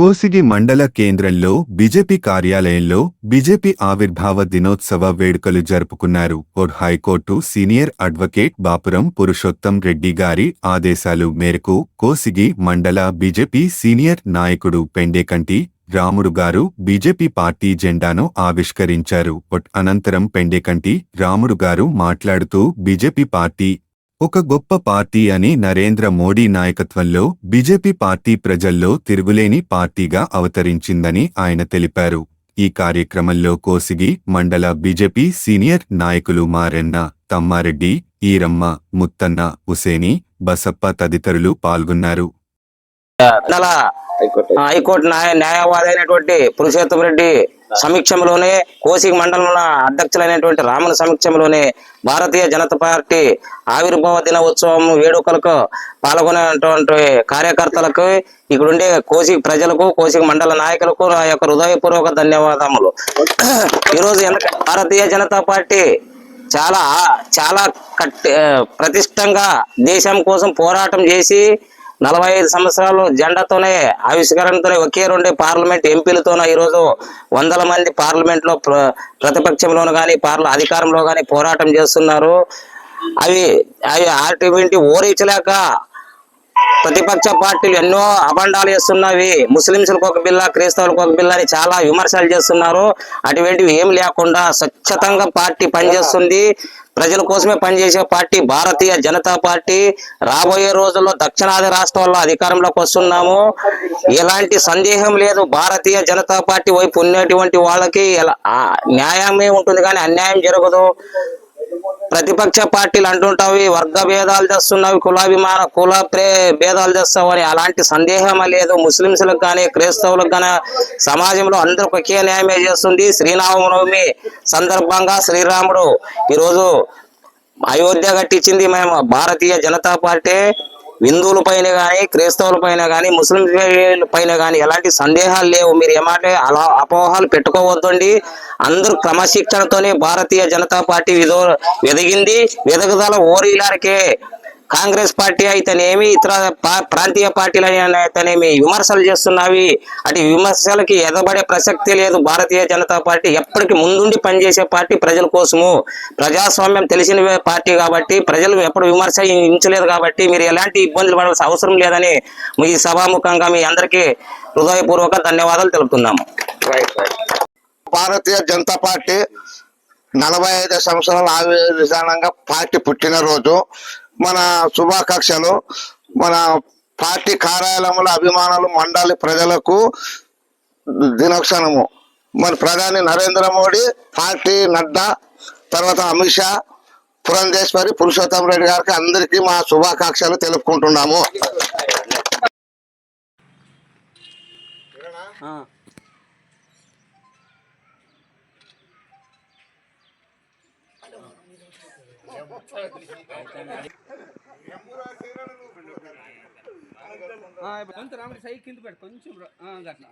కోసిగి మండల కేంద్రంలో బీజేపీ కార్యాలయంలో బీజేపీ ఆవిర్భావ దినోత్సవ వేడుకలు జరుపుకున్నారు. ఓడ్ high court senior advocate Bapuram Purushottam Reddy గారి ఆదేశాలు మేరకు కోసిగి మండల బీజేపీ సీనియర్ నాయకుడు పెండేకంటి రాముడు గారు బీజేపీ పార్టీ జెండాను ఆవిష్కరించారు. అనంతరం పెండేకంటి రాముడు గారు మాట్లాడుతూ బీజేపీ పార్టీ ఒక గొప్ప పార్టీ అని నరేంద్ర మోడీ నాయకత్వంలో బీజేపీ పార్టీ ప్రజల్లో తిరుగులేని పార్టీగా అవతరించిందని ఆయన తెలిపారు. ఈ కార్యక్రమంలో కోసిగి మండల బీజేపీ సీనియర్ నాయకులు మారెన్న తమ్మారెడ్డి ఈరమ్మ ముత్తన్న హుసేని బసప్ప తదితరులు పాల్గొన్నారు. హైకోర్టు న్యాయవాదైనటువంటి పురుషోత్తం రెడ్డి సమీక్షంలోనే కోసిక మండలంలో అధ్యక్షులైనటువంటి రాముల సమీక్షంలోనే భారతీయ జనతా పార్టీ ఆవిర్భావ దినోత్సవం వేడుకలకు పాల్గొనేటువంటి కార్యకర్తలకు ఇక్కడుండే కోసిక ప్రజలకు కోసిక మండల నాయకులకు నా యొక్క హృదయపూర్వక ధన్యవాదములు. ఈరోజు భారతీయ జనతా పార్టీ చాలా చాలా కట్టి ప్రతిష్టంగా దేశం కోసం పోరాటం చేసి నలభై ఐదు సంవత్సరాలు జెండాతోనే ఆవిష్కరణతోనే ఒకే రెండు పార్లమెంట్ ఎంపీలతోనే ఈరోజు వందల మంది పార్లమెంట్లో ప్ర కానీ పార్ల అధికారంలో కానీ పోరాటం చేస్తున్నారు. అవి అవి అటువంటి ఓరించలేక ప్రతిపక్ష పార్టీలు ఎన్నో అభండాలు చేస్తున్నవి. ముస్లింస్లకు ఒక బిల్ల క్రైస్తవులకు ఒక బిల్ల అని చాలా విమర్శలు చేస్తున్నారు. అటువంటివి ఏం లేకుండా స్వచ్ఛతంగా పార్టీ పనిచేస్తుంది. ప్రజల కోసమే పనిచేసే పార్టీ భారతీయ జనతా పార్టీ. రాబోయే రోజుల్లో దక్షిణాది రాష్ట్రాల్లో అధికారంలోకి వస్తున్నాము. ఎలాంటి సందేహం లేదు. భారతీయ జనతా పార్టీ వైపు ఉన్నటువంటి వాళ్ళకి న్యాయమే ఉంటుంది కానీ అన్యాయం జరగదు. ప్రతిపక్ష పార్టీలు అంటుంటావి వర్గ భేదాలు చేస్తున్నావి కులాభిమాన కుల ప్రే భేదాలు అని అలాంటి సందేహం లేదు. ముస్లింస్లకు కానీ క్రైస్తవులకు కానీ సమాజంలో అందరూ ఒకే న్యాయమే చేస్తుంది శ్రీరామనవమి సందర్భంగా శ్రీరాముడు. ఈరోజు అయోధ్య కట్టించింది మేము. భారతీయ జనతా పార్టీ హిందువుల పైన కానీ క్రైస్తవుల పైన కానీ ముస్లింల పైన కానీ ఎలాంటి సందేహాలు లేవు. మీరు ఏమంటే అలా అపోహలు పెట్టుకోవద్దండి. అందరూ క్రమశిక్షణతోనే భారతీయ జనతా పార్టీ విధో ఎదిగింది వెదగదల ఓరీలారికే కాంగ్రెస్ పార్టీ అయితేనేమి ఇతర పా- ప్రాంతీయ పార్టీలు అయితేనేమి విమర్శలు చేస్తున్నవి? అటు విమర్శలకి ఎదబడే ప్రసక్తి లేదు. భారతీయ జనతా పార్టీ ఎప్పటికి ముందుండి పనిచేసే పార్టీ ప్రజల కోసము. ప్రజాస్వామ్యం తెలిసిన పార్టీ కాబట్టి ప్రజలు ఎప్పుడు విమర్శ ఇంచలేదు కాబట్టి మీరు ఎలాంటి ఇబ్బందులు పడాల్సిన అవసరం లేదని మీ సభాముఖంగా మీ అందరికీ హృదయపూర్వక ధన్యవాదాలు తెలుపుతున్నాము భారతీయ జనతా పార్టీ నలభై ఐదు సంవత్సరాల ఆవిధానంగా పార్టీ పుట్టినరోజు. మన శుభాకాంక్షలు. మన పార్టీ కార్యాలయంలో అభిమానులు మండలి ప్రజలకు దినోత్సవము. మన ప్రధాని నరేంద్ర మోడీ పార్టీ నడ్డా తర్వాత అమిత్ షా పురంధేశ్వరి పురుషోత్తం రెడ్డి గారికి అందరికీ మా శుభాకాంక్షలు తెలుపుకుంటున్నాము. కొంచెం రాముడి సైడ్ కింద పెట్టు కొంచెం అట్లా గట్ల